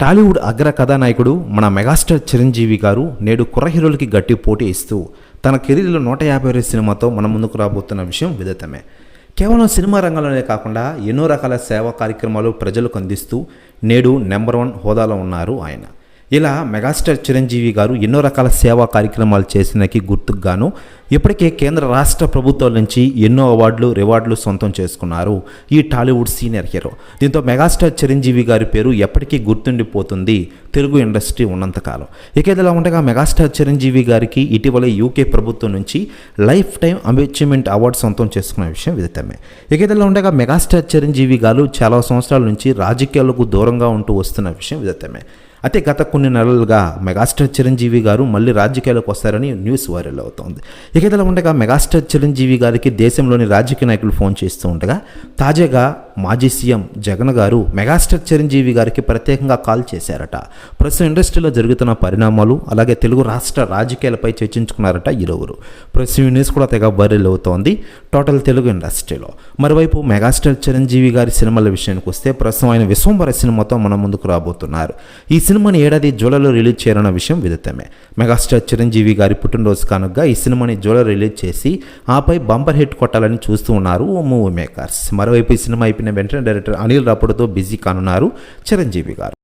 టాలీవుడ్ అగ్ర కథానాయకుడు మన మెగాస్టార్ చిరంజీవి గారు నేడు కుర్ర హీరోలకి గట్టి పోటీ ఇస్తూ తన కెరీర్లో నూట యాభై రెండు సినిమాతో మన ముందుకు రాబోతున్న విషయం విదితమే. కేవలం సినిమా రంగంలోనే కాకుండా ఎన్నో రకాల సేవా కార్యక్రమాలు ప్రజలకు అందిస్తూ నేడు నెంబర్ వన్ హోదాలో ఉన్నారు ఆయన. ఇలా మెగాస్టార్ చిరంజీవి గారు ఎన్నో రకాల సేవా కార్యక్రమాలు చేసినకి గుర్తుకు గాను ఇప్పటికే కేంద్ర రాష్ట్ర ప్రభుత్వాల నుంచి ఎన్నో అవార్డులు రివార్డులు సొంతం చేసుకున్నారు ఈ టాలీవుడ్ సీనియర్ హీరో. దీంతో మెగాస్టార్ చిరంజీవి గారి పేరు ఎప్పటికీ గుర్తుండిపోతుంది. తెలుగు ఇండస్ట్రీ ఉన్నంతకాలం. ఇక ఇదిలా ఉండగా మెగాస్టార్ చిరంజీవి గారికి ఇటీవల యూకే ప్రభుత్వం నుంచి లైఫ్ టైం అచీవ్మెంట్ అవార్డు సొంతం చేసుకున్న విషయం విదితమే ఇక ఇదిలా ఉండగా మెగాస్టార్ చిరంజీవి గారు చాలా సంవత్సరాల నుంచి రాజకీయాలకు దూరంగా ఉంటూ వస్తున్న విషయం విదితమే అయితే గత కొన్ని నెలలుగా మెగాస్టార్ చిరంజీవి గారు మళ్ళీ రాజకీయాలకు వస్తారని న్యూస్ వైరల్ అవుతోంది. ఇక ఇదిలా ఉండగా మెగాస్టార్ చిరంజీవి గారికి దేశంలోని రాజకీయ నాయకులు ఫోన్ చేస్తూ ఉండగా తాజాగా మాజీ సీఎం జగన్ గారు మెగాస్టార్ చిరంజీవి గారికి ప్రత్యేకంగా కాల్ చేశారట. ప్రస్తుతం ఇండస్ట్రీలో జరుగుతున్న పరిణామాలు అలాగే తెలుగు రాష్ట్ర రాజకీయాలపై చర్చించుకున్నారట ఇరువురు ప్రస్తుతం న్యూస్ కూడా తెగ వైరల్ అవుతోంది టోటల్ తెలుగు ఇండస్ట్రీలో. మరోవైపు మెగాస్టార్ చిరంజీవి గారి సినిమాల విషయానికి వస్తే ప్రస్తుతం ఆయన విశ్వంబర సినిమాతో మన ముందుకు రాబోతున్నారు. ఈ సినిమాని ఏడాది జూలైలో రిలీజ్ చేయాలన్న విషయం విదితమే. మెగాస్టార్ చిరంజీవి గారి పుట్టినరోజు కానుగా ఈ సినిమాని జూలై రిలీజ్ చేసి ఆపై బంపర్ హిట్ కొట్టాలని చూస్తూ ఉన్నారు ఓ మూవీ మేకర్స్. మరోవైపు ఈ సినిమా చెప్పిన వెంటనే డైరెక్టర్ అనిల్ రాపుడుతో బిజీ కానున్నారు. చిరంజీవి గారు.